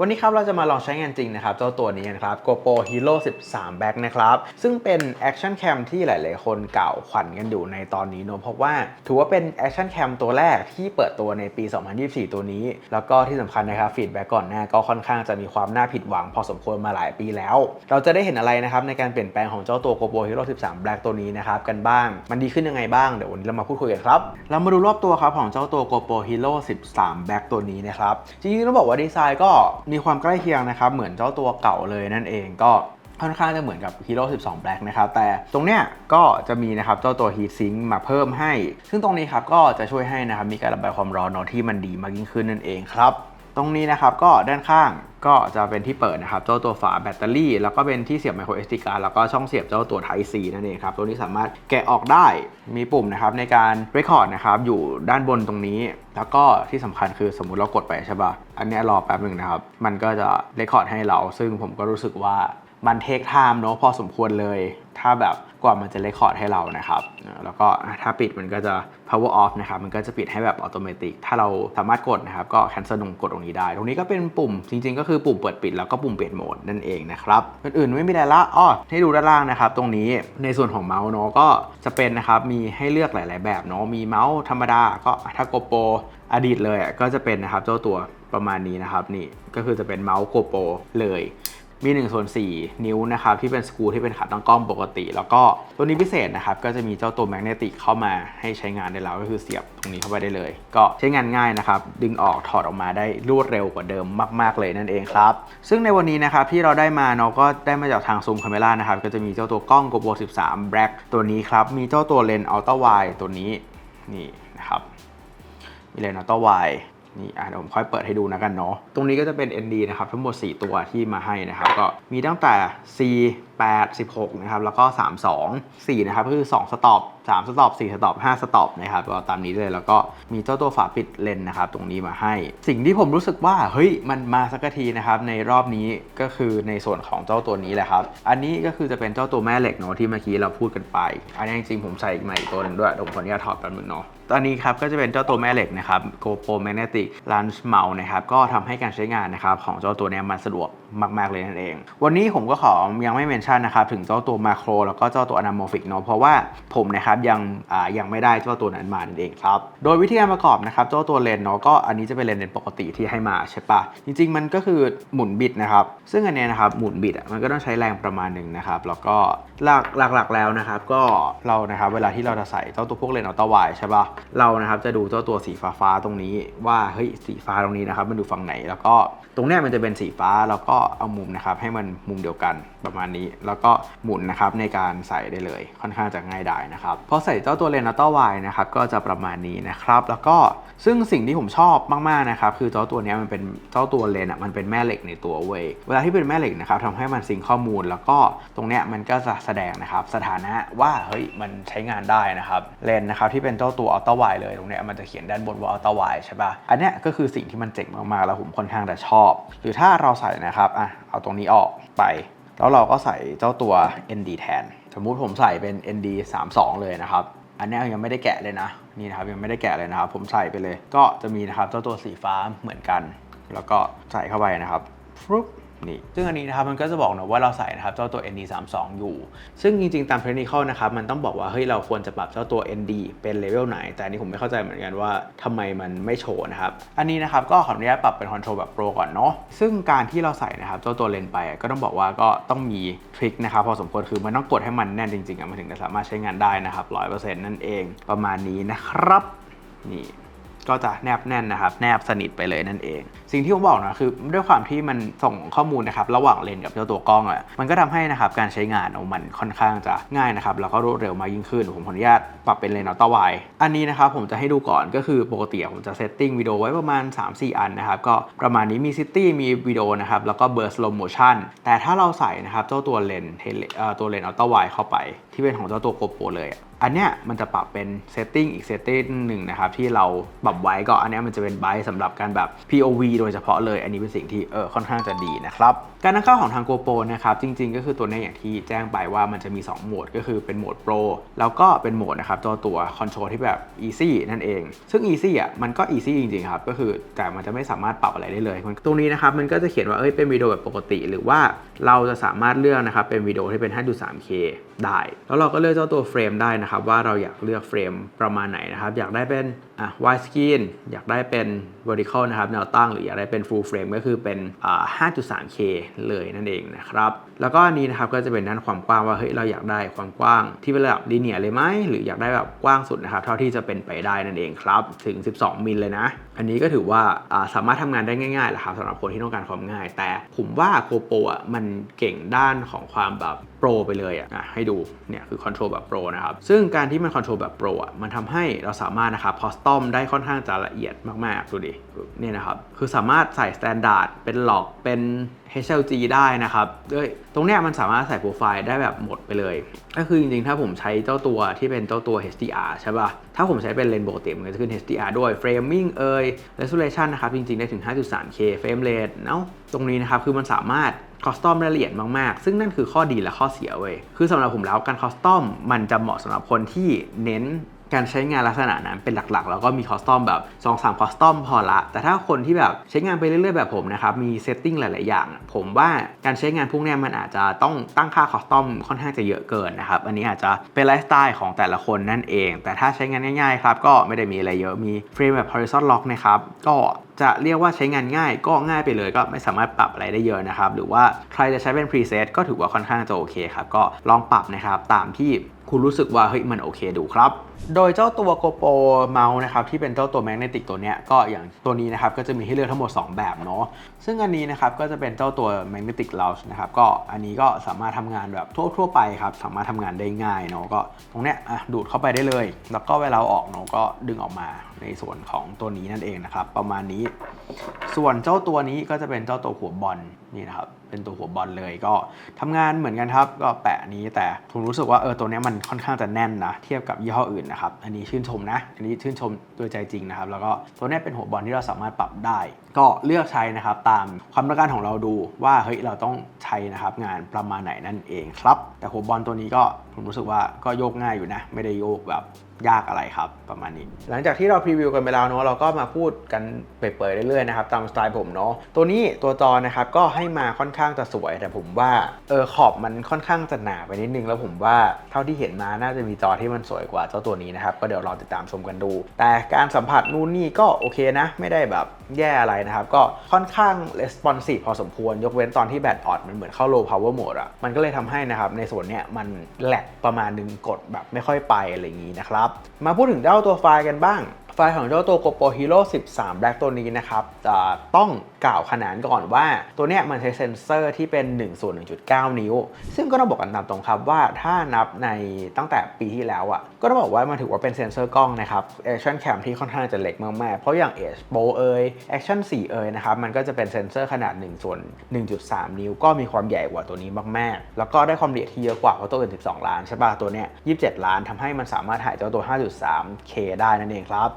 วันนี้ครับเราจะมาลองใช้งานจริงนะครับ เจ้าตัวนี้นะครับ GoPro Hero 13 Back นะครับ ซึ่งเป็น Action Cam ที่หลาย ๆ คนเก่าขวัญกันอยู่ในตอนนี้เนอะเพราะว่า ถือว่าเป็น Action Cam ตัวแรกที่เปิดตัวในปี 2024 ตัวนี้ แล้วก็ที่สำคัญนะครับฟีดแบ็กก่อนหน้าก็ค่อนข้างจะมีความน่าผิดหวังพอสมควรมาหลายปีแล้ว เราจะได้เห็นอะไรนะครับในการเปลี่ยนแปลงของเจ้าตัว GoPro Hero 13 Black ตัวนี้นะครับกันบ้าง มันดีขึ้นยังไงบ้างเดี๋ยววันนี้เรามาพูดคุยกันครับเรามาดูรอบตัวครับของเจ้าตัว GoPro Hero 13 Black ตัวนี้นะครับจริงๆต้องบอกว่าดีไซน์ก็มีความใกล้เคียงนะครับ เหมือนเจ้าตัวเก่าเลยนั่นเองก็ค่อนข้างจะเหมือนกับ Hero 12 Black นะครับ แต่ตรงเนี้ยก็จะมีนะครับเจ้าตัว Heat Sink มาเพิ่มให้ ซึ่งตรงนี้ครับก็จะช่วยให้นะครับมีการระบายความร้อนเนาะที่มันดีมากยิ่งขึ้นนั่นเองครับ ตรงนี้นะครับก็ด้านข้างก็จะเป็นที่เปิดนะครับเจ้าตัวฝาแบตเตอรี่ แล้วก็เป็นที่เสียบ micro SD การ์แล้วก็ช่องเสียบเจ้าตัว Type C นั่นเองครับ ตัวนี้สามารถแกะออกได้มีปุ่มนะครับในการ record นะครับอยู่ด้านบนตรงนี้ แล้วก็ที่สำคัญคือสมมุติเรากดไปใช่ปะอันนี้รอแป๊บหนึ่งนะครับ มันก็จะ record ให้เรา ซึ่งผมก็รู้สึกว่า มันเทคไทม์เนอะพอสมควรเลย ถ้าแบบกว่ามันจะเรคคอร์ดให้เรานะครับ แล้วก็ถ้าปิดมันก็จะ power off นะครับ มันก็จะปิดให้แบบอัตโนมัติถ้าเราสามารถกดนะครับ ก็ cancel ตรงกดตรงนี้ได้ ตรงนี้ก็เป็นปุ่มจริง ๆ ก็คือปุ่มเปิดปิดแล้วก็ปุ่มเปลี่ยนโหมดนั่นเองนะครับอื่นๆไม่มีอะไรละอ้อให้ดูด้านล่างนะครับ ตรงนี้ในส่วนของเมาส์เนอะก็จะเป็นนะครับมีให้เลือกหลาย ๆ แบบเนอะมีเมาส์ธรรมดาก็ถ้า GoPro อดีตเลยก็จะเป็นนะครับเจ้าตัวประมาณนี้นะครับนี่ก็คือจะเป็นเมาส์ GoPro เลย มี1ส่วน4นิ้วนะครับที่เป็นสกรูที่เป็นขาตั้งกล้องปกติ แล้วก็ตัวนี้พิเศษนะครับก็จะมีเจ้าตัวแมกเนติกเข้ามาให้ใช้งานได้แล้วก็คือเสียบตรงนี้เข้าไปได้เลย ก็ใช้งานง่ายนะครับดึงออกถอดออกมาได้รวดเร็วกว่าเดิมมาก ๆ เลยนั่นเองครับ ซึ่งในวันนี้นะครับที่เราได้มาเนาะก็ได้มาจากทางซูมคาเมล่านะครับก็จะมีเจ้าตัวกล้อง GoPro 13 Black ตัวนี้ครับมีเจ้าตัวเลนส์อัลตร้าไวตัวนี้นี่นะครับมีเลนส์อัลตร้าไว นี่อะเดี๋ยวผมค่อยเปิดให้ดูนะกันเนาะตรงนี้ก็จะเป็น ND นะครับทั้งหมด 4 ตัวที่มาให้นะครับก็มีตั้งแต่ C 8 16นะครับแล้วก็ 32 4นะครับก็คือ 2 สต็อป3สต็อป4สต็อป5สต็อปนะครับก็ตามนี้เลยแล้วก็มีเจ้าตัวฝาปิดเลนส์นะครับตรงนี้มาให้ สิ่งที่ผมรู้สึกว่าเฮ้ยมันมาสักทีนะครับในรอบนี้ก็คือในส่วนของเจ้าตัวนี้แหละครับ อันนี้ก็คือจะเป็นเจ้าตัวแม่เหล็กเนาะที่เมื่อกี้เราพูดกันไป อันนี้จริงๆผมใส่อีกใหม่ตัวหนึ่งด้วยผมขออนุญาตถอดแป๊บนึงเนาะ ตอนนี้ครับก็จะเป็นเจ้าตัวแม่เหล็กนะครับ GoPro Magnetic Launch Mount นะครับก็ทำให้การใช้งานนะครับของเจ้าตัวนี้มันสะดวกมาก ๆ เลยนั่นเอง วันนี้ผมก็ขอยังไม่เมนชั่นนะครับ ถึงเจ้าตัวมาโครแล้วก็เจ้าตัว Anamorphic เนาะเพราะว่าผมนะครับยังยังไม่ได้เจ้าตัวนั้นมานั่นเองครับ โดยวิธีการประกอบนะครับ เจ้าตัวเลนส์เนาะก็อันนี้จะเป็นเลนส์ปกติที่ให้มาใช่ปะจริง ๆ มันก็คือหมุนบิดนะครับ ซึ่งอันเนี้ยนะครับหมุนบิดอะมันก็ต้องใช้แรงประมาณหนึ่งนะครับ แล้วก็หลักหลักๆแล้วนะครับ ก็เรานะครับเวลาที่เราจะใส่เจ้าตัวพวกเลนส์อัลตราไวใช่ปะเรานะครับจะดูเจ้าตัวสีฟ้าๆตรงนี้ว่าเฮ้ยสีฟ้าตรงนี้นะครับมันดูฝั่งไหน แล้วก็ตรงเนี้ยมันจะเป็นสีฟ้าแล้วก็เอามุมนะครับให้มันมุมเดียวกันประมาณนี้ แล้วก็หมุนนะครับในการใส่ได้เลยค่อนข้างจะง่ายดายนะครับพอใส่เจ้าตัวเลนส์อัลตร้าไวนะครับก็จะประมาณนี้นะครับ แล้วก็ซึ่งสิ่งที่ผมชอบมากๆนะครับคือเจ้าตัวนี้มันเป็นเจ้าตัวเลนส์อะมันเป็นแม่เหล็กในตัวเว้ยเวลาที่เป็นแม่เหล็กนะครับทำให้มันซิงข้อมูล แล้วก็ตรงเนี้ยมันก็จะแสดงนะครับสถานะว่าเฮ้ยมันใช้งานได้นะครับเลนส์นะครับที่เป็นเจ้าตัวอัลตร้าไวเลยตรงเนี้ยมันจะเขียนด้านบนว่าอัลตร้าไวใช่ป่ะอันเนี้ยก็คือสิ่งที่มันเจ๋งมากๆแล้วผมค่อนข้างจะชอบ หรือถ้าเราใส่นะครับอะเอาตรงนี้ออกไป แล้วเราก็ใส่เจ้าตัว ND แทน สมมุติผมใส่เป็น ND 32 เลยนะครับ อันนี้ยังไม่ได้แกะเลยนะ นี่นะครับยังไม่ได้แกะเลยนะครับ ผมใส่ไปเลย ก็จะมีนะครับเจ้าตัวสีฟ้าเหมือนกัน แล้วก็ใส่เข้าไปนะครับฟรุ๊บ นี่ซึ่งอันนี้นะครับมันก็จะบอกนะว่าเราใส่นะครับเจ้าตัว ND 32อยู่ ซึ่งจริงๆ ตามเทคนิคนะครับมันต้องบอกว่าเฮ้ยเราควรจะปรับเจ้าตัว ND เป็นเลเวลไหน แต่อันนี้ผมไม่เข้าใจเหมือนกันว่าทำไมมันไม่โชว์นะครับ อันนี้นะครับก็ขออนุญาตปรับเป็นคอนโทรลแบบโปรก่อนเนาะ ซึ่งการที่เราใส่นะครับเจ้าตัวเลนไปก็ต้องบอกว่าก็ต้องมีทริคนะครับพอสมควรคือมันต้องกดให้มันแน่นจริงๆอะมันถึงจะสามารถใช้งานได้นะครับ100%นั่นเองประมาณนี้นะครับนี่ก็จะแนบแน่นนะครับ แนบสนิทไปเลยนั่นเองสิ่งที่ผมบอกนะคือด้วยความที่มันส่งข้อมูลนะครับระหว่างเลนกับเจ้าตัวกล้องอะ่ะมันก็ทำให้นะครับการใช้งานของมันค่อนข้างจะง่ายนะครับแล้วก็รวดเร็วมากยิ่งขึ้น ผมขออนุญาตปรับเป็นเลนส์อัลตร้าไวอันนี้นะครับผมจะให้ดูก่อนก็คือปกติผมจะเซตติ้งวิดีโอไว้ประมาณ 3-4 อันนะครับก็ประมาณนี้มีซิตี้มีวิดีโอนะครับแล้วก็เบอร์สโลโมชันแต่ถ้าเราใส่นะครับเจ้าตัวเลนส์เทเลตัวเลนส์อัลตร้าไวเข้าไป ที่เป็นของเจ้าตัวโกโปรเลยอันเนี้ยมันจะปรับเป็นเซตติ้งอีกเซตติ้งหนึ่งนะครับที่เราปรับไว้ก็อันเนี้ยมันจะเป็นไบสำหรับการแบบ POV โดยเฉพาะเลย อันนี้เป็นสิ่งที่เออค่อนข้างจะดีนะครับ การตั้งค่าของทาง GoPro นะครับ จริง ๆ ก็คือตัวนี้อย่างที่แจ้งไปว่ามันจะมี 2 โหมด ก็คือเป็นโหมด Pro แล้วก็เป็นโหมดนะครับตัวตัวคอนโทรลที่แบบ Easy นั่นเอง ซึ่ง Easy อะมันก็ Easy จริง ๆ ครับ ก็คือแต่มันจะไม่สามารถปรับอะไรได้เลย ตรงนี้นะครับมันก็จะเขียนว่าเอ้ยเป็นวิดีโอแบบปกติ หรือว่าเราจะสามารถเลือกนะครับเป็นวิดีโอที่เป็น 5.3K ได้ แล้วเราก็เลือกเจ้าตัวเฟรมได้นะครับ ว่าเราอยากเลือกเฟรมประมาณไหนนะครับ อยากได้เป็นอะ wide screen อยากได้เป็น vertical นะครับแนวตั้งหรืออยากได้เป็น full frame ก็คือเป็นอ่า 5.3K เลยนั่นเองนะครับ แล้วก็อันนี้นะครับก็จะเป็นด้านความกว้างว่าเฮ้ยเราอยากได้ความกว้างที่เป็นระดับลีเนียเลยไหมหรืออยากได้แบบกว้างสุดนะครับ เท่าที่จะเป็นไปได้นั่นเองครับ ถึง 12 มิลเลยนะ อันนี้ก็ถือว่าสามารถทำงานได้ง่ายๆแหละครับสำหรับคนที่ต้องการความง่าย แต่ผมว่าโคโปอะมันเก่งด้านของความแบบโปรไปเลยอะให้ดูเนี่ยคือคอนโทรลแบบโปรนะครับซึ่งการที่มันคอนโทรลแบบโปรอะมันทำให้เราสามารถนะครับพอสตอมได้ค่อนข้างจะละเอียดมากๆดูดิเนี่ยนะครับคือสามารถใส่สแตนดาร์ดเป็นหลอกเป็น HLG ได้นะครับด้วยตรงเนี้ยมันสามารถใส่โปรไฟล์ได้แบบหมดไปเลย ก็คือจริงๆ ถ้าผมใช้เจ้าตัวที่เป็นเจ้าตัว HDR ใช่ป่ะ ถ้าผมใช้เป็นเลนส์ปกติมันก็จะขึ้น HDR ด้วย Framing เอ่ย Resolution นะครับ จริงๆ ได้ถึง 5.3K Frame Rate เนาะตรงนี้นะครับ คือมันสามารถคอสตอมรายละเอียดมาก ๆ ซึ่งนั่นคือข้อดีและข้อเสียเว้ย คือสำหรับผมแล้วการคอสตอมมันจะเหมาะสำหรับคนที่เน้น การใช้งานลักษณะนั้นเป็นหลักๆ แล้วก็มีคอสตอมแบบ2อสามคอสตอมพอละ แต่ถ้าคนที่แบบใช้งานไปเรื่อยๆ แบบผมนะครับ มีเซตติ้งหลาย ๆ อย่าง ผมว่าการใช้งานพวกนี้มันอาจจะต้องตั้งค่าคอสตอมค่อนข้างจะเยอะเกินนะครับ อันนี้อาจจะเป็นไลฟ์สไตล์ของแต่ละคนนั่นเอง แต่ถ้าใช้งานง่าย ๆ ครับ ก็ไม่ได้มีอะไรเยอะมีเฟรมแบบ horizon lock นะครับก็จะเรียกว่าใช้งานง่ายก็ง่ายไปเลยก็ไม่สามารถปรับอะไรได้เยอะนะครับ หรือว่าใครจะใช้เป็น preset ก็ถือว่าค่อนข้างจะโอเคครับก็ลองปรับนะครับตามที่คุณรู้สึกว่าเฮ้ยมันโอเคดูครับโดยเจ้าตัว GoPro เมาส์นะครับที่เป็นเจ้าตัวแมกเนติกตัวเนี้ยก็อย่างตัวนี้นะครับก็จะมีให้เลือกทั้งหมด 2 แบบเนาะซึ่งอันนี้นะครับก็จะเป็นเจ้าตัว Magnetic Launch นะครับก็อันนี้ก็สามารถทำงานแบบทั่วๆไปครับสามารถทำงานได้ง่ายเนาะก็ตรงเนี้ยอะดูดเข้าไปได้เลย แล้วก็เวลาออกเนาะก็ดึงออกมาในส่วนของตัวนี้นั่นเองนะครับประมาณนี้ ส่วนเจ้าตัวนี้ก็จะเป็นเจ้าตัวหัวบอลนี่นะครับเป็นตัวหัวบอลเลยก็ทำงานเหมือนกันครับก็แปะนี้แต่ผมรู้สึกว่าเออตัวนี้มันค่อนข้างจะแน่นนะเทียบกับยี่ห้ออื่นนะครับ อันนี้ชื่นชมนะ อันนี้ชื่นชมโดยใจจริงนะครับ แล้วก็ตัวนี้เป็นหัวบอลที่เราสามารถปรับได้ ก็เลือกใช้นะครับตามความต้องการของเราดูว่าเฮ้ยเราต้องใช้นะครับงานประมาณไหนนั่นเองครับ แต่หัวบอลตัวนี้ก็ผมรู้สึกว่าก็โยกง่ายอยู่นะ ไม่ได้โยกแบบ ยากอะไรครับประมาณนี้ หลังจากที่เราพรีวิวกันไปแล้วเนาะเราก็มาพูดกันเปิดๆเรื่อยๆนะครับตามสไตล์ผมเนาะตัวนี้ตัวจอนะครับก็ให้มาค่อนข้างจะสวย แต่ผมว่าเออขอบมันค่อนข้างจะหนาไปนิดนึง แล้วผมว่าเท่าที่เห็นมาน่าจะมีจอที่มันสวยกว่าเจ้าตัวนี้นะครับก็เดี๋ยวรอติดตามชมกันดู แต่การสัมผัสนู่นนี่ก็โอเคนะ ไม่ได้แบบ แย่อะไรนะครับ ก็ค่อนข้าง responsive พอสมควร ยกเว้นตอนที่แบตอ่อนมันเหมือนเข้า low power mode อะมันก็เลยทำให้นะครับ ในส่วนเนี้ยมันแหลกประมาณนึงกดแบบไม่ค่อยไปอะไรอย่างนี้นะครับ มาพูดถึงเจ้าตัวไฟล์กันบ้าง ไฟล์ของเจ้าตัว GoPro Hero 13 Black ตัวนี้นะครับต้องกล่าวขนานก่อนว่าตัวเนี้ยมันใช้เซ็นเซอร์ที่เป็น1ส่วน1.9 นิ้ว ซึ่งก็ต้องบอกกันตามตรงครับว่าถ้านับในตั้งแต่ปีที่แล้วอะก็ต้องบอกว่ามันถือว่าเป็นเซ็นเซอร์กล้องนะครับ Action Cam ที่ค่อนข้างจะเล็กมากๆ เพราะอย่าง Edge Pro เอย Action 4 เอยนะครับมันก็จะเป็นเซ็นเซอร์ขนาด1ส่วน1.3 นิ้ว ก็มีความใหญ่กว่าตัวนี้มากๆ แล้วก็ได้ความละเอียดที่เยอะกว่าเพราะตัวอื่น12 ล้านใช่ป่ะตัวเนี้ย27 ล้านทำให้มันสามารถถ่ายเจ้าตัว 5.3K ได้นั่นเองครับ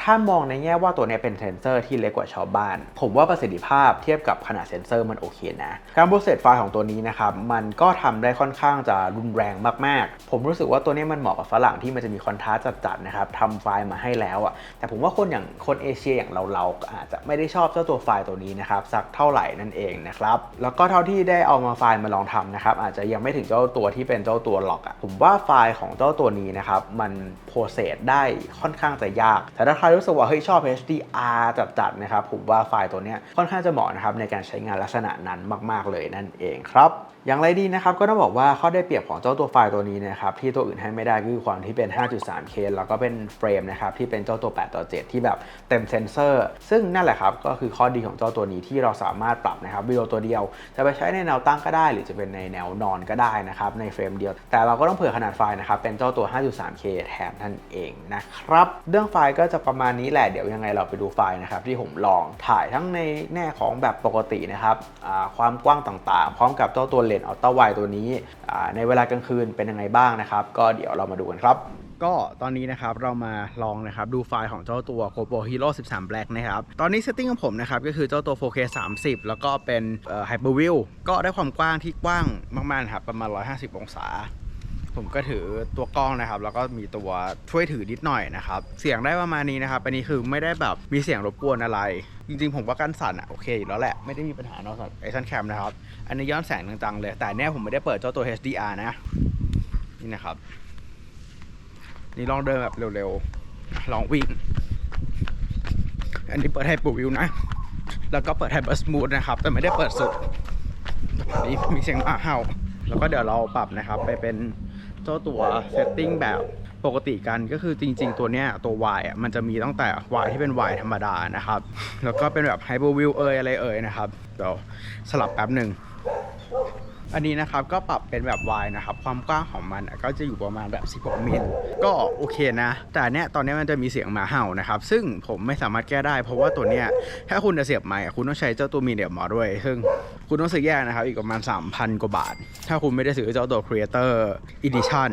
ถ้ามองในแง่ว่าตัวนี้เป็นเซนเซอร์ที่เล็กกว่าชาวบ้าน ผมว่าประสิทธิภาพเทียบกับขนาดเซนเซอร์มันโอเคนะ การโปรเซสไฟล์ของตัวนี้นะครับ มันก็ทำได้ค่อนข้างจะรุนแรงมากๆ ผมรู้สึกว่าตัวนี้มันเหมาะกับฝรั่งที่มันจะมีคอนทราสต์จัดๆนะครับทำไฟล์มาให้แล้วอะ แต่ผมว่าคนอย่างคนเอเชียอย่างเราๆอาจจะไม่ได้ชอบเจ้าตัวไฟล์ตัวนี้นะครับสักเท่าไหร่นั่นเองนะครับ แล้วก็เท่าที่ได้เอามาไฟล์มาลองทำนะครับอาจจะยังไม่ถึงเจ้าตัวที่เป็นเจ้าตัวหลอกอะ ผมว่าไฟล์ของเจ้าตัวนี้นะครับมันโปรเซสได้ค่อนข้างจะยากแต่ถ้าใครรู้สึกว่าเฮ้ยชอบ HDR จัดๆนะครับผมว่าไฟล์ตัวเนี้ยค่อนข้างจะเหมาะนะครับในการใช้งานลักษณะนั้นมาก ๆ เลยนั่นเองครับอย่างไรดีนะครับก็ต้องบอกว่าข้อได้เปรียบของเจ้าตัวไฟล์ตัวนี้นะครับที่ตัวอื่นให้ไม่ได้ก็คือความที่เป็น 5.3K แล้วก็เป็นเฟรมนะครับที่เป็นเจ้าตัว 8 ต่อ 7 ที่แบบเต็มเซนเซอร์ ซึ่งนั่นแหละครับก็คือข้อดีของเจ้าตัวนี้ที่เราสามารถปรับนะครับวิดีโอตัวเดียว จะไปใช้ในแนวตั้งก็ได้ หรือจะเป็นในแนวนอนก็ได้นะครับในเฟรมเดียว แต่เราก็ต้องเผื่อขนาดไฟล์นะครับเป็นเจ้าตัว 5.3K แทนนั่นเองนะครับเรื่องไฟล์ก็จะประมาณนี้แหละ เดี๋ยวยังไงเราไปดูไฟล์นะครับที่ผมลองถ่ายทั้งในแง่ของแบบปกตินะครับความกว้างต่างๆ พร้อมกับเจ้าตัวเลนส์อัลตร้าไวตัวนี้ ในเวลากลางคืนเป็นยังไงบ้างนะครับ ก็เดี๋ยวเรามาดูกันครับก็ตอนนี้นะครับเรามาลองนะครับดูไฟล์ของเจ้าตัว GoPro Hero 13 Black นะครับ ตอนนี้เซตติ้งของผมนะครับก็คือเจ้าตัว 4K 30 แล้วก็เป็น Hyper View ก็ได้ความกว้างที่กว้างมากๆครับประมาณ 150 องศา ผมก็ถือตัวกล้องนะครับ แล้วก็มีตัวช่วยถือนิดหน่อยนะครับ เสียงได้ประมาณนี้นะครับ อันนี้คือไม่ได้แบบมีเสียงรบกวนอะไร จริงๆ ผมว่าการสั่นอะโอเคอยู่แล้วแหละ ไม่ได้มีปัญหาเนอกจากไอซันแคมนะครับ อันนี้ย้อนแสงจังๆเลย แต่เนี้ยผมไม่ได้เปิดเจ้าตัว HDR นะ นี่นะครับ นี่ลองเดินแบบเร็วๆ ลองวิ่ง อันนี้เปิดให้ปูวิวนะ แล้วก็เปิดให้บัสมูดนะครับ แต่ไม่ได้เปิดสุดนี่มีเสียงหมาเห่า แล้วก็เดี๋ยวเราปรับนะครับไปเป็น จ้าตัวเซตติ้งแบบปกติกันก็คือจริง ๆ ตัวเนี้ยตัว Y อะมันจะมีตั้งแต่ Y ที่เป็น Y ธรรมดานะครับ แล้วก็เป็นแบบ Hyper View เอยอะไรเอ่ยนะครับเดี๋ยวสลับแป๊บหนึ่ง อันนี้นะครับก็ปรับเป็นแบบ Y นะครับ ความกว้างของมันก็จะอยู่ประมาณแบบ 16มิลก็โอเคนะ แต่อันเนี้ยตอนเนี้ยมันจะมีเสียงหมาเห่านะครับ ซึ่งผมไม่สามารถแก้ได้ เพราะว่าตัวเนี้ยถ้าคุณจะเสียบไมค์คุณต้องใช้เจ้าตัวมีเดียมอด้วย ซึ่งคุณต้องซื้อแยกนะครับ อีกประมาณ 3,000 กว่าบาท ถ้าคุณไม่ได้ซื้อเจ้าตัว Creator Edition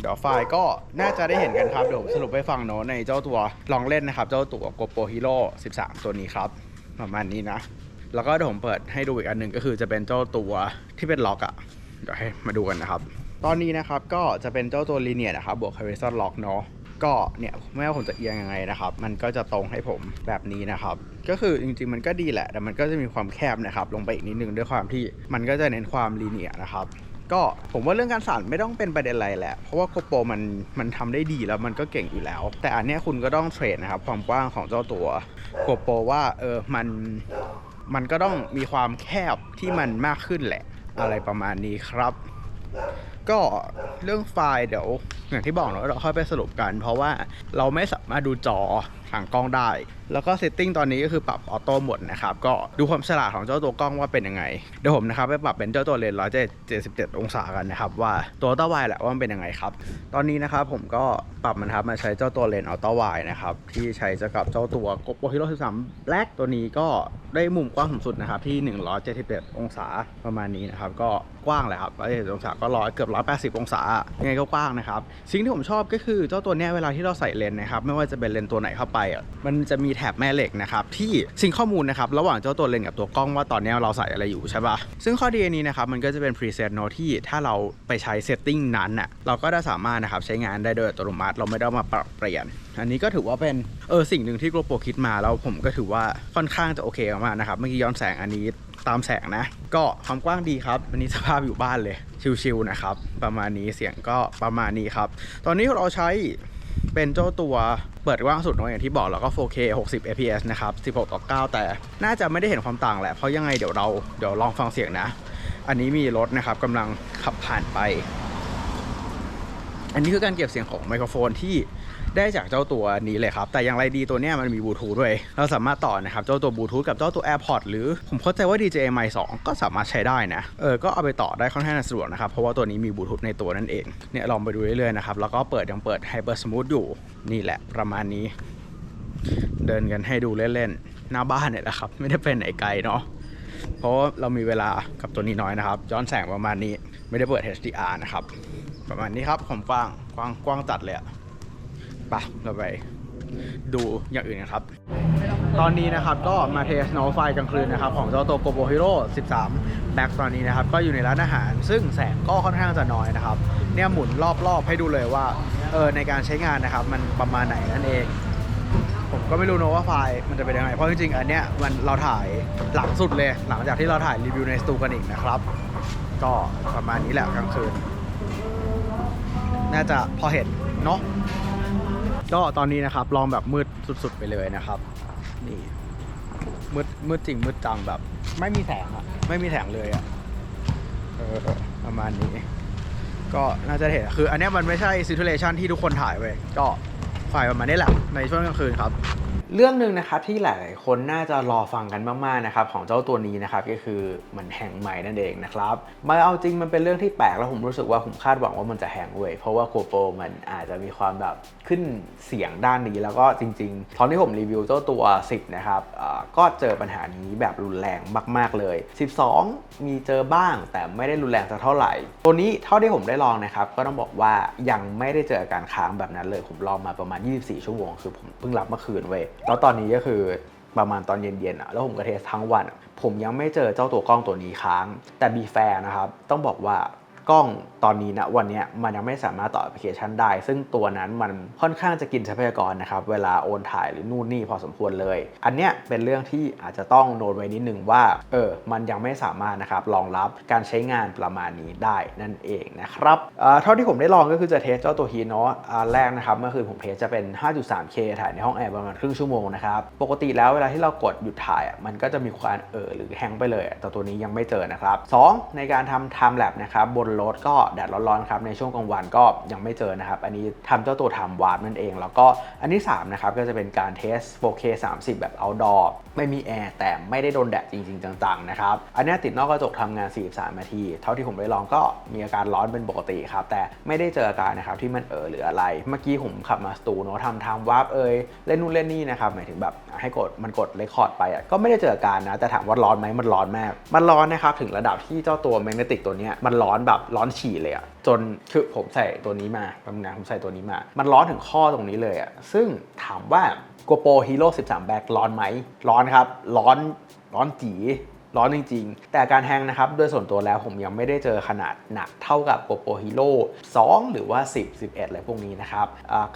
เดี๋ยวไฟล์ก็น่าจะได้เห็นกันครับ เดี๋ยวผมสรุปให้ฟังเนาะในเจ้าตัวลองเล่นนะครับ เจ้าตัว GoPro Hero 13 ตัวนี้ครับ ประมาณนี้นะ แล้วก็เดี๋ยวผมเปิดให้ดูอีกอันหนึ่งก็คือจะเป็นเจ้าตัวที่เป็นล็อกอะเดี๋ยวให้มาดูกันนะครับ ตอนนี้นะครับก็จะเป็นเจ้าตัวลีเนียนะครับบวก Horizon Lock เนาะก็เนี่ยไม่ว่าผมจะเอียงยังไงนะครับ มันก็จะตรงให้ผมแบบนี้นะครับ ก็คือจริงๆมันก็ดีแหละ แต่มันก็จะมีความแคบนะครับ ลงไปอีกนิดนึงด้วยความที่มันก็จะเน้นความลีเนียนะครับก็ผมว่าเรื่องการสั่นไม่ต้องเป็นประเด็นอะไรแหละ เพราะว่าโกโปมันมันทำได้ดีแล้วมันก็เก่งอยู่แล้ว แต่อันนี้คุณก็ต้องเทรดนะครับ ความกว้างของเจ้าตัวโกโปว่าเออมัน มันก็ต้องมีความแคบที่มันมากขึ้นแหละ อะไรประมาณนี้ครับ ก็เรื่องไฟล์เดี๋ยวอย่างที่บอกเนาะเราค่อยไปสรุปกัน เพราะว่าเราไม่สามารถดูจอ ทางกล้องได้ แล้วก็เซตติ้งตอนนี้ก็คือปรับออโต้หมดนะครับ ก็ดูความฉลาดของเจ้าตัวกล้องว่าเป็นยังไง เดี๋ยวผมนะครับไปปรับเป็นเจ้าตัวเลนส์177องศากันนะครับ ว่าตัวต้าไวแหละว่ามันเป็นยังไงครับ ตอนนี้นะครับผมก็ปรับมันครับมาใช้เจ้าตัวเลนส์อัลต้าไวนะครับที่ใช้จะกับเจ้าตัว GoPro Hero 13 Black ตัวนี้ก็ได้มุมกว้างสูงสุดนะครับที่ 177องศาประมาณนี้นะครับก็กว้างเลยครับ177องศาก็ร้อยเกือบ 180 องศายังไงก็กว้างนะครับสิ่งที่ผมชอบก็คือเจ้าตัวเนี้ยเวลาที่เราใส่เลนส์นะครับไม่ว่าจะเป็นเลนส์ตัวไหนเข้าไปอะมันจะมีแถบแม่เหล็กนะครับที่ซิงข้อมูลนะครับระหว่างเจ้าตัวเลนกับตัวกล้องว่าตอนนี้เราใส่อะไรอยู่ใช่ปะซึ่งข้อดีอันนี้นะครับมันก็จะเป็นพรีเซตโนที่ถ้าเราไปใช้เซตติ้งนั้นอะเราก็ได้สามารถนะครับใช้งานได้โดยอัตโนมัติเราไม่ได้มาปรับเปลี่ยน อันนี้ก็ถือว่าเป็นเออสิ่งหนึ่งที่ GoPro คิดมาแล้วผมก็ถือว่าค่อนข้างจะโอเคมากนะครับเมื่อกี้ย้อนแสงอันนี้ตามแสงนะ ก็ความกว้างดีครับ วันนี้สภาพอยู่บ้านเลย ชิวๆนะครับ ประมาณนี้เสียงก็ประมาณนี้ครับ ตอนนี้เราใช้ เป็นเจ้าตัวเปิดกว้างสุดเนอะอย่างที่บอกแล้วก็ 4K 60 fps นะครับ 16 ต่อ 9 แต่น่าจะไม่ได้เห็นความต่างแหละ เพราะยังไงเดี๋ยวเราเดี๋ยวลองฟังเสียงนะ อันนี้มีรถนะครับกำลังขับผ่านไป อันนี้คือการเก็บเสียงของไมโครโฟนที่ ได้จากเจ้าตัวนี้เลยครับ แต่อย่างไรดีตัวเนี้ยมันมีบลูทูธด้วย เราสามารถต่อนะครับ เจ้าตัวบลูทูธกับเจ้าตัว AirPods หรือผมเข้าใจว่า DJI Mic 2ก็สามารถใช้ได้นะ เออ ก็เอาไปต่อได้ค่อนข้างสะดวกนะครับ เพราะว่าตัวนี้มีบลูทูธในตัวนั่นเอง เนี่ยลองไปดูเรื่อยๆนะครับ แล้วก็เปิดยังเปิด Hyper Smooth อยู่ นี่แหละประมาณนี้ เดินกันให้ดูเล่นๆ หน้าบ้านเนี่ยแหละครับ ไม่ได้เป็นไหนไกลเนาะ เพราะาเรามีเวลากับตัวนี้น้อยนะครับย้อนแสงประมาณนี้ ไม่ได้เปิด HDR นะครับ ประมาณนี้ครับผมกว้างกว้างกว้างจัดเลยอะ ปะเราไปดูอย่างอื่นกันครับ ตอนนี้นะครับก็มาเทสโนไฟกลางคืนนะครับ ของเจ้าตัว GoPro Hero 13 Black ตอนนี้นะครับ ก็อยู่ในร้านอาหาร ซึ่งแสงก็ค่อนข้างจะน้อยนะครับ เนี่ยหมุนรอบๆให้ดูเลยว่าเออในการใช้งานนะครับ มันประมาณไหนนั่นเอง ผมก็ไม่รู้นะว่าไฟล์มันจะเป็นยังไง เพราะจริงๆอันเนี้ยมันเราถ่ายหลังสุดเลย หลังจากที่เราถ่ายรีวิวในสตูกันอีกนะครับ ก็ประมาณนี้แหละกลางคืน น่าจะพอเห็นเนาะ ก็ตอนนี้นะครับลองแบบมืดสุดๆไปเลยนะครับ นี่มืดมืดจริงมืดจังแบบ ไม่มีแสงอะไม่มีแสงเลยอะเออประมาณนี้ ก็น่าจะเห็นคือ อันนี้มันไม่ใช่ซิทูเลชันที่ทุกคนถ่ายไว้ยก็ไฟล์ประมาณนี้แหละในช่วงกลางคืนครับ เรื่องหนึ่งนะครับที่หลาย ๆ คนน่าจะรอฟังกันมาก ๆ นะครับของเจ้าตัวนี้นะครับก็คือมันแหงใหม่นั่นเองนะครับมาเอาจริงมันเป็นเรื่องที่แปลกแล้วผมรู้สึกว่าผมคาดหวังว่ามันจะแหงเว้ยเพราะว่าโ o โปรมันอาจจะมีความแบบขึ้นเสียงด้านนี้แล้วก็จริง ๆ ตอนที่ผมรีวิวเจ้าตัว 10 นะครับก็เจอปัญหานี้แบบรุนแรงมาก ๆ เลย 12 มีเจอบ้าง แต่ไม่ได้รุนแรงสักเท่าไหร่ ตัวนี้เท่าที่ผมได้ลองนะครับก็ต้องบอกว่ายังไม่ได้เจออาการค้างแบบนั้นเลย ผมลองมาประมาณ 24 ชั่วโมงคือผมเพิ่งรับเมื่อคืนเว้ยแล้วตอนนี้ก็คือประมาณตอนเย็นๆอะแล้วผมก็เทสทั้งวัน ผมยังไม่เจอเจ้าตัวกล้องตัวนี้ค้าง แต่บีแฟร์นะครับ ต้องบอกว่ากล้องตอนนี้นะวันนี้มันยังไม่สามารถต่อแอปพลิเคชันได้ ซึ่งตัวนั้นมันค่อนข้างจะกินทรัพยากรนะครับ เวลาโอนถ่ายหรือนู่นนี่พอสมควรเลย อันเนี้ยเป็นเรื่องที่อาจจะต้องโน้ตไว้นิดนึงว่า เออ มันยังไม่สามารถนะครับรองรับการใช้งานประมาณนี้ได้นั่นเองนะครับเท่าที่ผมได้ลองก็คือจะเทสเจ้าตัวฮีโนะแรกนะครับเมื่อคืนผมเทสจะเป็น 5.3K ถ่ายในห้องแอร์ประมาณครึ่งชั่วโมงนะครับ ปกติแล้วเวลาที่เรากดหยุดถ่ายมันก็จะมีความเออหรือแฮงไปเลย แต่ตัวนี้ยังไม่เจอนะครับสองในการทำ time lapse นะครับบนรถก็แดดร้อนๆครับในช่วงกลางวันก็ยังไม่เจอนะครับ อันนี้ทำเจ้าตัวทำวาร์ปนั่นเอง แล้วก็อันที่3นะครับก็จะเป็นการเทส 4K 30 แบบ outdoor ไม่มีแอร์แต่ไม่ได้โดนแดดจริงๆ จังๆนะครับ อันนี้ติดนอกกระจกทำงาน 43 นาที เท่าที่ผมไปลองก็มีอาการร้อนเป็นปกติครับ แต่ไม่ได้เจออาการนะครับที่มันเออหรืออะไร เมื่อกี้ผมขับมาสตูเนาะทำทำวาร์ปเอยเล่นนู่นเล่นนี่นะครับหมายถึงแบบให้กดมันกดเรคคอร์ดไปอะก็ไม่ได้เจออาการนะแต่ถามว่าร้อนไหมมันร้อนมาก มันร้อนนะครับถึงระดับที่เจ้าตัวแมกเนติกตัวเนี้ยมันร้อนแบบร้อนฉี่เลยอะจนคือผมใส่ตัวนี้มาตำนานผมใส่ตัวนี้มา มันร้อนถึงข้อตรงนี้เลยอะซึ่งถามว่า GoPro Hero 13แบ็คร้อนไหม ร้อนครับ ร้อน ร้อนจีร้อนจริงๆ แต่การแฮงนะครับ โดยส่วนตัวแล้วผมยังไม่ได้เจอขนาดหนักเท่ากับ GoPro Hero 2 หรือว่า 10 11 อะไรพวกนี้นะครับ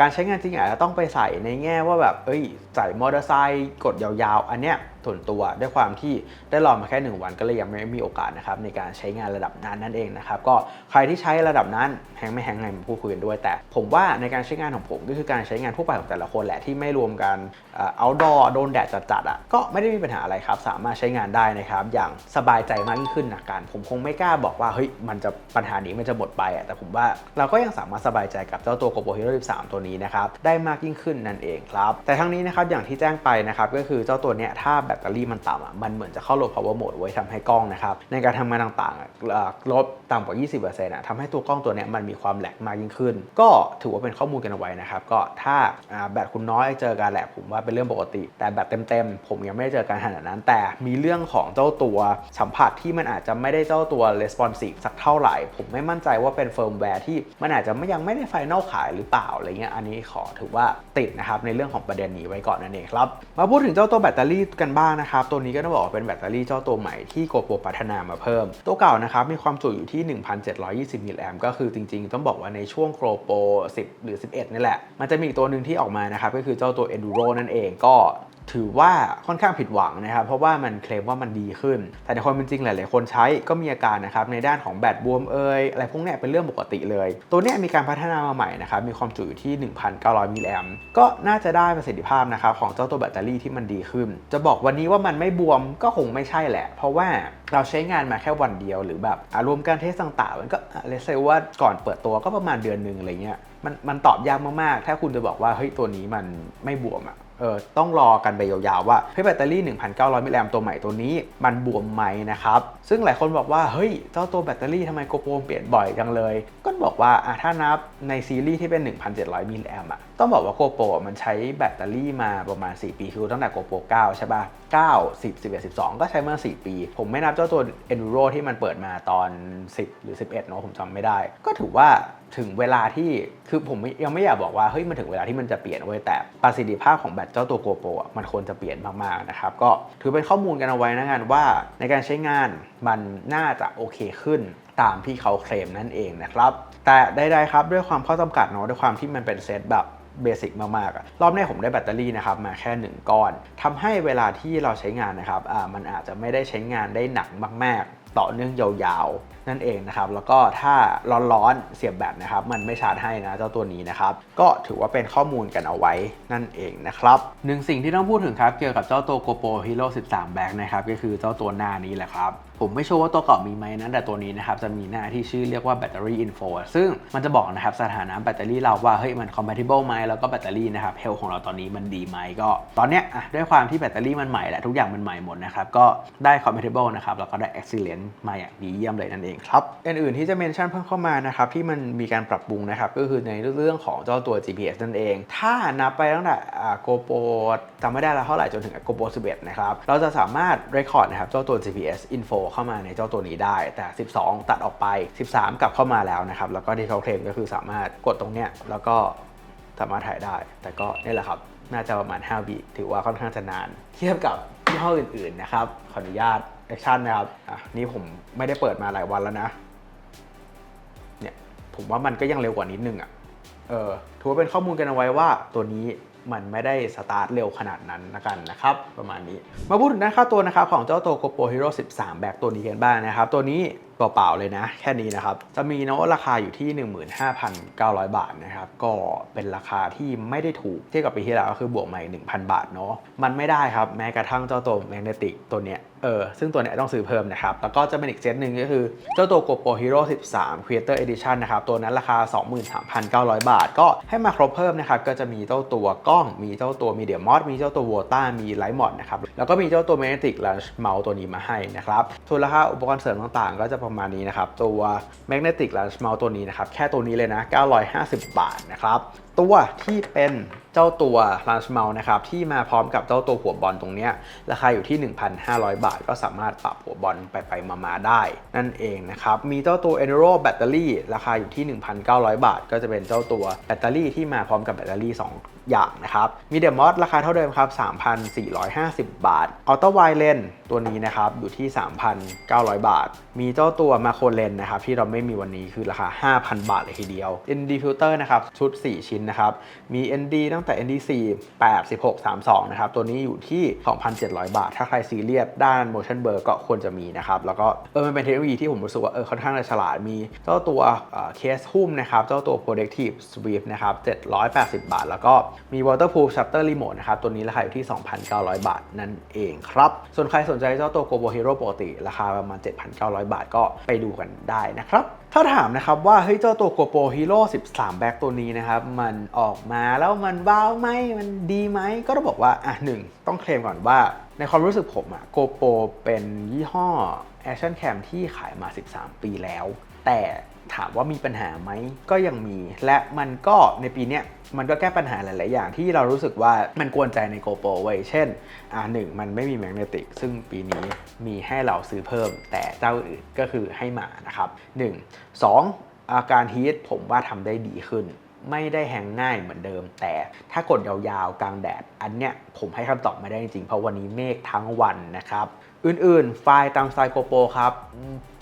การใช้งานจริงอาจจะต้องไปใส่ในแง่ว่าแบบ เอ้ย ใส่มอเตอร์ไซค์กดยาวๆ อันเนี้ย ส่วนตัวด้วยความที่ได้ลองมาแค่ 1 วันก็เลยยังไม่มีโอกาสนะครับในการใช้งานระดับนั้นนั่นเองนะครับก็ใครที่ใช้ระดับนั้นแฮงไม่แฮงไงมาพูดคุยกันด้วย แต่ผมว่าในการใช้งานของผมก็คือการใช้งานทั่วไปของแต่ละคนแหละที่ไม่รวมกันเอาดอโดนแดดจัดๆอะก็ไม่ได้มีปัญหาอะไรครับ สามารถใช้งานได้นะครับอย่างสบายใจมากยิ่งขึ้นนะการผมคงไม่กล้าบอกว่าเฮ้ยมันจะปัญหานี้มันจะหมดไปอะแต่ผมว่าเราก็ยังสามารถสบายใจกับเจ้าตัว GoPro Hero 13 ตัวนี้นะครับได้มากยิ่งขึ้นนั่นเองครับแต่ทั้งนี้นะครับอย่างที่แจ้งไปนะครับก็คือเจ้าตัวเนี้ยถ้าแแบตเตอรี่มันต่ำอะมันเหมือนจะเข้า low power mode ไว้ทำให้กล้องนะครับในการทำงานต่างๆลดต่ำกว่า 20%อะทำให้ตัวกล้องตัวนี้มันมีความแหลกมากยิ่งขึ้น ก็ถือว่าเป็นข้อมูลกันเอาไว้นะครับก็ถ้าแบตคุณน้อยเจอการแหลกผมว่าเป็นเรื่องปกติ แต่แบบเต็มๆผมยังไม่ได้เจอการขนาดนั้น แต่มีเรื่องของเจ้าตัวสัมผัสที่มันอาจจะไม่ได้เจ้าตัว responsive สักเท่าไหร่ ผมไม่มั่นใจว่าเป็นเฟิร์มแวร์ที่มันอาจจะไม่ยังไม่ได้ไฟนลขายหรือเปล่าอะไรเงี้ยอันนี้ขอถือว่าติดนะครับในเรื่องของประเด็นนี้ไว้ก่อนนั่นเองครับมาพูดถึงเจ้าตัวแบตเตอรี่กันบ้างนะครับ ตัวนี้ก็ต้องบอกว่าเป็นแบตเตอรี่เจ้าตัวใหม่ที่โกโปรพัฒนามาเพิ่ม ตัวเก่านะครับมีความจุอยู่ที่ 1,720มิลลิแอมก็คือจริงๆ ต้องบอกว่าในช่วงโกโปร10 หรือ 11 นี่แหละ มันจะมีอีกตัวหนึ่งที่ออกมานะครับก็คือเจ้าตัว Enduro นั่นเองก็ ถือว่าค่อนข้างผิดหวังนะครับ เพราะว่ามันเคลมว่ามันดีขึ้น แต่ในความเป็นจริงหลาย ๆ คนใช้ก็มีอาการนะครับในด้านของแบตบวมเอยอะไรพวกนี้เป็นเรื่องปกติเลย ตัวนี้มีการพัฒนามาใหม่นะครับ มีความจุอยู่ที่ 1,900 มิลลิแอมก็น่าจะได้ประสิทธิภาพนะครับของเจ้าตัวแบตเตอรี่ที่มันดีขึ้น จะบอกวันนี้ว่ามันไม่บวมก็คงไม่ใช่แหละ เพราะว่าเราใช้งานมาแค่วันเดียวหรือแบบอารวมการเทสต่างๆมันก็เลเซว่าก่อนเปิดตัวก็ประมาณเดือนหนึ่งอะไรเงี้ยมันมันตอบยากมาก ๆ ถ้าคุณจะบอกว่าเฮ้ยตัวนี้มันไม่บวมอะ เออต้องรอกันไปยาวๆว่าเฮ้ยแบตเตอรี่ 1,900 มิลลิแอมตัวใหม่ตัวนี้มันบวมไหมนะครับ ซึ่งหลายคนบอกว่าเฮ้ยเจ้าตัวแบตเตอรี่ทำไมโกโปรเปลี่ยนบ่อยจังเลย ก็บอกว่าอะถ้านับในซีรีส์ที่เป็น 1,700 มิลลิแอมอะต้องบอกว่าโกโปรมันใช้แบตเตอรี่มาประมาณ 4 ปีคือตั้งแต่โกโปร9ใช่ป่ะ9 10 11 12 ก็ใช้มา 4 ปี ผมไม่นับเจ้าตัว Enduro ที่มันเปิดมาตอน 10 หรือ 11เนาะผมจำไม่ได้ ก็ถือว่า ถึงเวลาที่คือผมยังไม่อยากบอกว่าเฮ้ยมันถึงเวลาที่มันจะเปลี่ยนเว้ยแต่ประสิทธิภาพของแบตเจ้าตัวโกโปรมันควรจะเปลี่ยนมากๆนะครับก็ถือเป็นข้อมูลกันเอาไว้นะกันว่า ในการใช้งานมันน่าจะโอเคขึ้นตามที่เขาเคลมนั่นเองนะครับ แต่ใดๆครับด้วยความข้อจำกัดเนาะด้วยความที่มันเป็นเซตแบบเบสิกมากๆรอบนี้ผมได้แบตเตอรี่นะครับมาแค่ 1 ก้อนทำให้เวลาที่เราใช้งานนะครับอ่ามันอาจจะไม่ได้ใช้งานได้หนักมากๆ ต่อเนื่องยาวๆ นั่นเองนะครับ แล้วก็ถ้าร้อนๆเสียบแบตนะครับ มันไม่ชาร์จให้นะเจ้าตัวนี้นะครับ ก็ถือว่าเป็นข้อมูลกันเอาไว้นั่นเองนะครับหนึ่งสิ่งที่ต้องพูดถึงครับเกี่ยวกับเจ้าตัว GoPro Hero 13 Black นะครับก็คือเจ้าตัวหน้านี้แหละครับ ผมไม่ชัวร์ว่าตัวเก่ามีไหมนะแต่ตัวนี้นะครับจะมีหน้าที่ชื่อเรียกว่า battery info ซึ่งมันจะบอกนะครับสถานะแบตเตอรี่เราว่าเฮ้ยมัน compatible ไหมแล้วก็แบตเตอรี่นะครับ health ของเราตอนนี้มันดีไหมก็ ตอนเนี้ยด้วยความที่แบตเตอรี่มันใหม่แหละทุกอย่างมันใหม่หมดนะครับก็ได้ compatible นะครับแล้วก็ได้ excellent มาอย่างดีเยี่ยมเลยนั่นเองครับอื่นๆที่จะเมนชั่นเพิ่มเข้ามานะครับที่มันมีการปรับปรุงนะครับก็คือในเรื่องของเจ้าตัว GPS นั่นเอง ถ้านับไปตั้งแต่ GoPro จำไม่ได้แล้วเท่าไหร่จนถึง GoPro 11 นะครับเราจะสามารถ record นะครับเจ้าตัว GPS info เข้ามาในเจ้าตัวนี้ได้ แต่ 12 ตัดออกไป 13 กลับเข้ามาแล้วนะครับ แล้วก็ที่เขาเคลมก็คือสามารถกดตรงเนี้ยแล้วก็สามารถถ่ายได้ แต่ก็นี่แหละครับ น่าจะประมาณ5วิถือว่าค่อนข้างจะนาน เทียบกับยี่ห้ออื่นๆนะครับ ขออนุญาตแอคชั่นนะครับ อะนี่ผมไม่ได้เปิดมาหลายวันแล้วนะ เนี่ยผมว่ามันก็ยังเร็วกว่านิดนึงอะ เออถือว่าเป็นข้อมูลกันเอาไว้ว่าตัวนี้ มันไม่ได้สตาร์ทเร็วขนาดนั้นนะกันนะครับ ประมาณนี้ มาพูดถึงด้านค่าตัวนะครับของเจ้าตัว GoPro Hero 13 แบกตัวนี้กันบ้างนะครับ ตัวนี้เปล่าๆเลยนะ แค่นี้นะครับ จะมีนะว่าราคาอยู่ที่ 15,900 บาทนะครับ ก็เป็นราคาที่ไม่ได้ถูกเทียบกับปีที่แล้วก็คือบวกมาอีก1,000 บาทเนาะมันไม่ได้ครับ แม้กระทั่งเจ้าตัว Magnetic ตัวเนี้ยเออซึ่งตัวเนี้ยต้องซื้อเพิ่มนะครับ แล้วก็จะเป็นอีกเซตหนึ่งก็คือ เจ้าตัว GoPro Hero 13 Creator Edition นะครับ ตัวนั้นราคา 23,900 บาท ก็ให้มาครบเพิ่มนะครับ ก็จะมีเจ้าตัวกล้อง มีเจ้าตัว Media Mod มีเจ้าตัว Vota มี Light Mod นะครับ แล้วก็มีเจ้าตัว Magnetic Launch Mouse ตัวนี้มาให้นะครับส่วนราคาอุปกรณ์เสริมต่างๆ ก็จะประมาณนี้นะครับ ตัว Magnetic Lunch Mount ตัวนี้นะครับ แค่ตัวนี้เลยนะ 950 บาทนะครับ ตัวที่เป็น เจ้าตัว Launch Mouse นะครับที่มาพร้อมกับเจ้าตัวหัวบอลตรงนี้ราคาอยู่ที่ 1,500 บาท ก็สามารถปรับหัวบอลไปไปมามาได้ นั่นเองนะครับ มีเจ้าตัว Enero แบตเตอรี่ราคาอยู่ที่ 1,900 บาท ก็จะเป็นเจ้าตัวแบตเตอรี่ที่มาพร้อมกับแบตเตอรี่ 2 อย่างนะครับมีเดมอสราคาเท่าเดิมครับ 3,450 บาทอัลต้าไวเลนตัวนี้นะครับอยู่ที่ 3,900 บาท มีเจ้าตัวมาโครเลนนะครับที่เราไม่มีวันนี้คือราคา 5,000 บาทเลยทีเดียว ND filter นะครับชุด 4 ชิ้นนะครับมี ND ตั้งแต่ ND 4 8 16 32 นะครับ ตัวนี้อยู่ที่ 2,700 บาท ถ้าใครซีเรียสด้าน motion blur ก็ควรจะมีนะครับ แล้วก็เออมันเป็นเทคโนโลยีที่ผมรู้สึกว่าเออค่อนข้างจะฉลาด มีเจ้าตัวเคสหุ้มนะครับ เจ้าตัว protective sweep นะครับ 780 บาท แล้วก็มี waterproof shutter remote นะครับ ตัวนี้ราคาอยู่ที่ 2,900 บาทนั่นเองครับ ส่วนใครสนใจเจ้าตัว GoPro Hero ปกติ ราคาประมาณ 7,900 บาทก็ไปดูกันได้นะครับ ถ้าถามนะครับว่าเฮ้ยเจ้าตัว GoPro Hero 13แบ็คตัวนี้นะครับ มันออกมาแล้วมันว้าวไหมมันดีไหม ก็ต้องบอกว่าอะหนึ่งต้องเคลมก่อนว่า ในความรู้สึกผมอะ GoPro เป็นยี่ห้อ Action Cam ที่ขายมา 13 ปีแล้ว แต่ ถามว่ามีปัญหาไหมก็ยังมี และมันก็ในปีนี้มันก็แก้ปัญหาหลาย ๆ อย่างที่เรารู้สึกว่ามันกวนใจใน GoPro ไว้เช่นอ่าหนึ่งมันไม่มีแมกเนติก ซึ่งปีนี้มีให้เราซื้อเพิ่ม แต่เจ้าอื่นก็คือให้มานะครับ 1 2 อาการฮีทผมว่าทำได้ดีขึ้น ไม่ได้แฮงง่ายเหมือนเดิม แต่ถ้ากดยาว ๆ กลางแดด อันเนี้ยผมให้คำตอบไม่ได้จริงๆเพราะวันนี้เมฆทั้งวันนะครับ อื่นๆ ไฟล์ตามสไตล์โกโปรครับ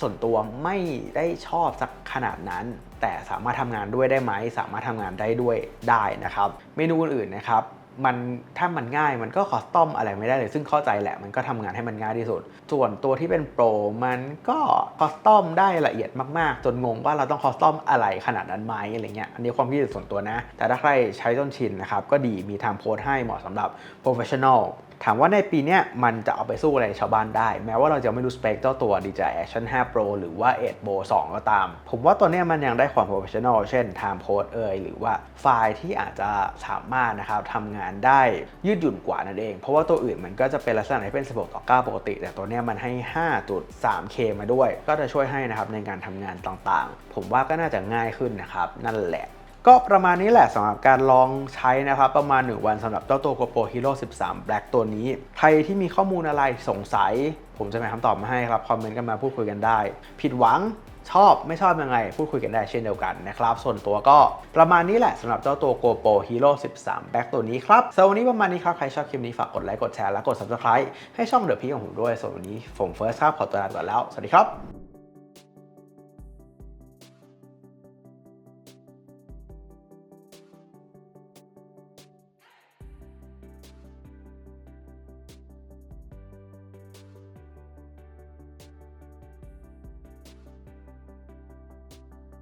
ส่วนตัวไม่ได้ชอบสักขนาดนั้น แต่สามารถทำงานด้วยได้ไหม สามารถทำงานได้ด้วยได้นะครับ เมนูอื่นๆนะครับมันถ้ามันง่ายมันก็คอสตอมอะไรไม่ได้เลย ซึ่งเข้าใจแหละมันก็ทำงานให้มันง่ายที่สุด ส่วนตัวที่เป็นโปรมันก็คอสตอมได้ละเอียดมากๆ จนงงว่าเราต้องคอสตอมอะไรขนาดนั้นไหมอะไรเงี้ยอันนี้ความคิดเห็นส่วนตัวนะ แต่ถ้าใครใช้จนชินนะครับ ก็ดีมีทางโพสให้เหมาะสำหรับ professional ถามว่าในปีนี้มันจะเอาไปสู้อะไรชาวบ้านได้ แม้ว่าเราจะไม่รู้สเปคเจ้าตัว DJI Action 5 Pro หรือว่า8 Pro 2 ก็ตาม ผมว่าตัวนี้มันยังได้ความ professional เช่น time code เอยหรือว่าไฟล์ที่อาจจะสามารถนะครับทำงานได้ยืดหยุ่นกว่านั่นเอง เพราะว่าตัวอื่นมันก็จะเป็นลักษณะที่เป็น 16 ต่อ 9 ปกติ แต่ตัวนี้มันให้ 5.3K มาด้วย ก็จะช่วยให้นะครับในการทำงานต่างๆ ผมว่าก็น่าจะง่ายขึ้นนะครับนั่นแหละ ก็ประมาณนี้แหละสำหรับการลองใช้นะครับ ประมาณ 1 วันสำหรับเจ้าตัว GoPro Hero 13 Black ตัวนี้ ใครที่มีข้อมูลอะไรสงสัย ผมจะหาคำตอบมาให้ครับ คอมเมนต์กันมาพูดคุยกันได้ ผิดหวังชอบไม่ชอบยังไง พูดคุยกันได้เช่นเดียวกันนะครับ ส่วนตัวก็ประมาณนี้แหละสำหรับเจ้าตัว GoPro Hero 13 Black ตัวนี้ครับสำหรับวันนี้ประมาณนี้ครับ ใครชอบคลิปนี้ฝากกดไลค์กดแชร์และกด Subscribe ให้ช่องเดอะพีของผมด้วยส่วนวันนี้ผมเฟิร์สครับขอตัวลาไปก่อนแล้วสวัสดีครับ